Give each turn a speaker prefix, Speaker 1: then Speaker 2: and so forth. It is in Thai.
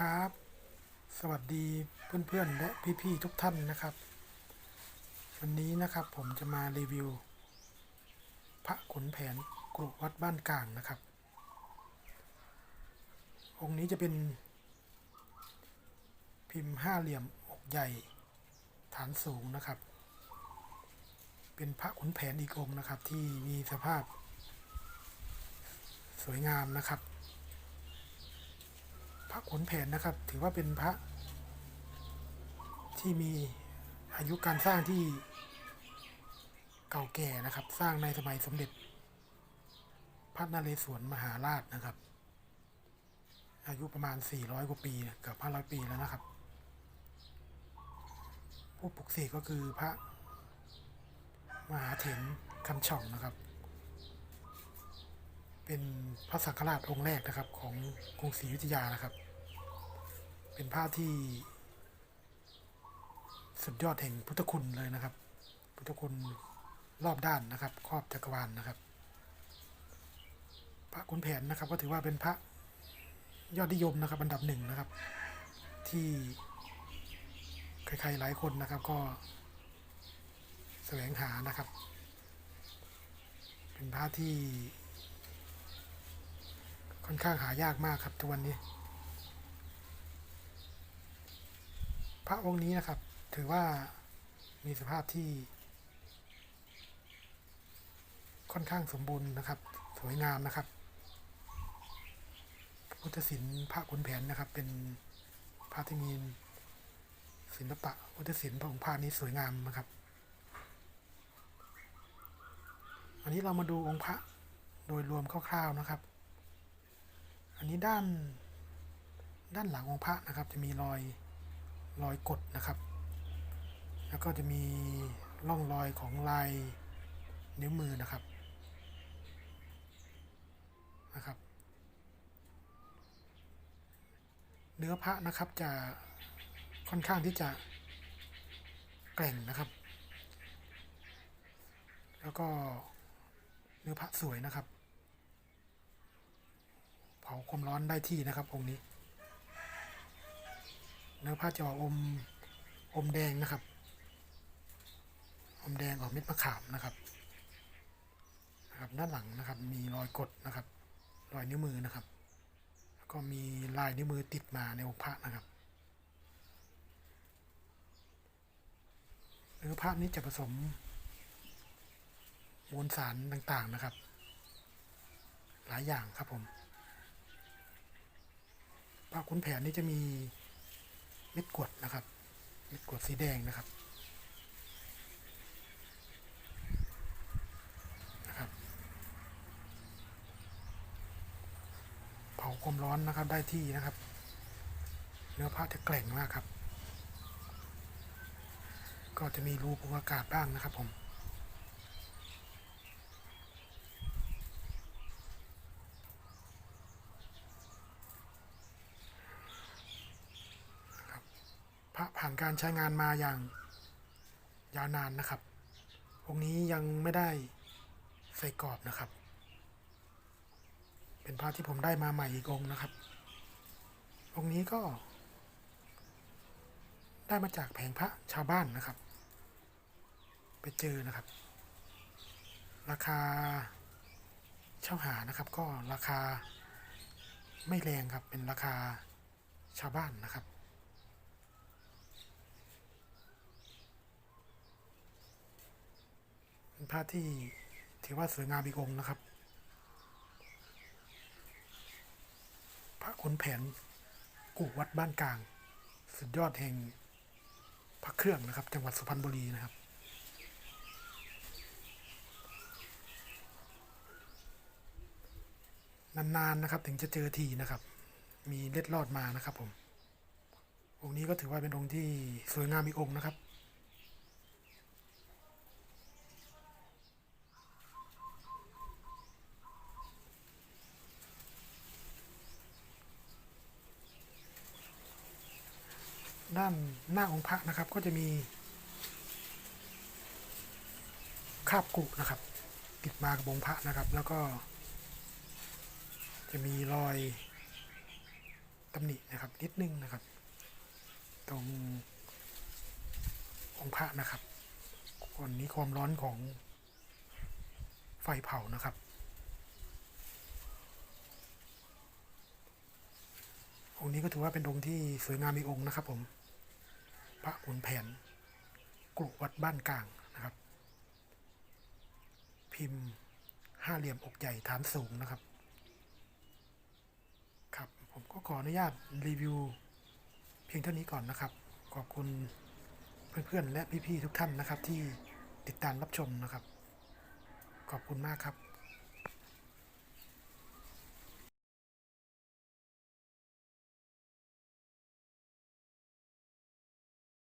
Speaker 1: ครับ สวัสดีเพื่อนๆและพี่ๆทุกท่านนะครับ วันนี้นะครับผมจะมารีวิว พระขุนแผนกรุวัดบ้านกลางนะครับ องค์นี้จะเป็น พิมพ์ห้าเหลี่ยมอกใหญ่ฐานสูงนะครับ เป็นพระขุนแผนอีกองค์นะครับที่มีสภาพ สวยงามนะครับ ขุนแผนนะครับ ถือว่าเป็นพระ ที่มีอายุการสร้างที่เก่าแก่นะครับ สร้างในสมัยสมเด็จ พระนเรศวรมหาราชนะครับ อายุประมาณ 400 กว่าปีเกือบ500 ปีแล้วนะครับ ผู้ปลุกเสกก็คือพระมหาเถรคำช่องนะครับ เป็นพระสังฆราชองค์แรกนะครับของกรุงศรีอยุธยานะครับ เป็นภาพที่สุดยอดแห่งพุทธคุณเลยนะครับ พุทธคุณรอบด้านนะครับ ครอบจักรวาลนะครับ พระขุนแผนนะครับ ก็ถือว่าเป็นพระยอดนิยมนะครับ อันดับหนึ่งนะครับ ที่ใครๆหลายคนนะครับก็แสวงหานะครับ เป็นพระที่ค่อนข้างหายากมากครับทุกวันนี้ พระองค์นี้นะครับ ถือว่ามีสภาพที่ ค่อนข้างสมบูรณ์นะครับ สวยงามนะครับ พุทธศิลป์พระขุนแผนนะครับ เป็นพระที่มีศิลปะพุทธศิลป์พระองค์พระนี้สวยงามนะครับ อันนี้เรามาดูองค์พระโดยรวมคร่าวๆนะครับ อันนี้ด้านด้านหลังองค์พระนะครับ จะมีรอย รอยกดนะครับ แล้วก็จะมีร่องรอยของลายนิ้วมือนะครับนะครับ เนื้อพระนะครับจะค่อนข้างที่จะแกร่งนะครับ แล้วก็เนื้อพระสวยนะครับ เผาความร้อนได้ที่นะครับองค์นี้ เนื้อผ้าจะออกอมอมแดงนะครับ อมแดงออกเม็ดมะขามนะครับนะครับ ด้านหลังนะครับ มีรอยกดนะครับ รอยนิ้วมือนะครับ แล้วก็มีลายนิ้วมือติดมาในองค์พระนะครับเนื้อผ้านี้จะผสมมวลสารต่างๆนะครับ หลายอย่างครับผมปลาขุนแผนนี่จะมี เม็ดกวดนะครับ เม็ดกวดสีแดงนะครับนะครับ เผาความร้อนนะครับได้ที่นะครับ เนื้อผ้าจะแกร่งมากครับ ก็จะมีรูปอากาศบ้างนะครับผม ผ่านการใช้งานมาอย่างยาวนานนะครับองค์นี้ยังไม่ได้ใส่กรอบนะครับ เป็นพระที่ผมได้มาใหม่อีกองนะครับ องค์นี้ก็ ได้มาจากแผงพระชาวบ้านนะครับ ไปเจอนะครับ ราคาเช่าหานะครับ ก็ราคาไม่แรงครับเป็นราคาชาวบ้านนะครับ เป็น พระที่ถือว่าสวยงามอีกองนะครับ พระขุนแผนกู่วัดบ้านกลาง สุดยอดแห่งพระเครื่องนะครับ จังหวัดสุพรรณบุรีนะครับ นานๆนะครับถึงจะเจอทีนะครับ มีเล็ดลอดมานะครับผมองค์นี้ก็ถือว่าเป็นองค์ที่สวยงามอีกองค์นะครับ ด้านหน้าองค์พระนะครับ ก็จะมีคาบกุนะครับ ติดมากับองค์พระนะครับ แล้วก็ จะมีรอยตำหนินะครับนิดนึงนะครับ ตรงองค์พระนะครับวันนี้ความร้อนของไฟเผานะครับ องค์นี้ก็ถือว่าเป็นองค์ที่สวยงามอีกองค์นะครับผม พระขุนแผนกรุวัดบ้านกลางนะครับ พิมพ์ห้าเหลี่ยมอกใหญ่ฐานสูงนะครับ ครับ ผมก็ขออนุญาตรีวิว เพียงเท่านี้ก่อนนะครับ ขอบคุณเพื่อนๆและพี่ๆทุกท่านนะครับที่ติดตามรับชมนะครับ ขอบคุณมากครับ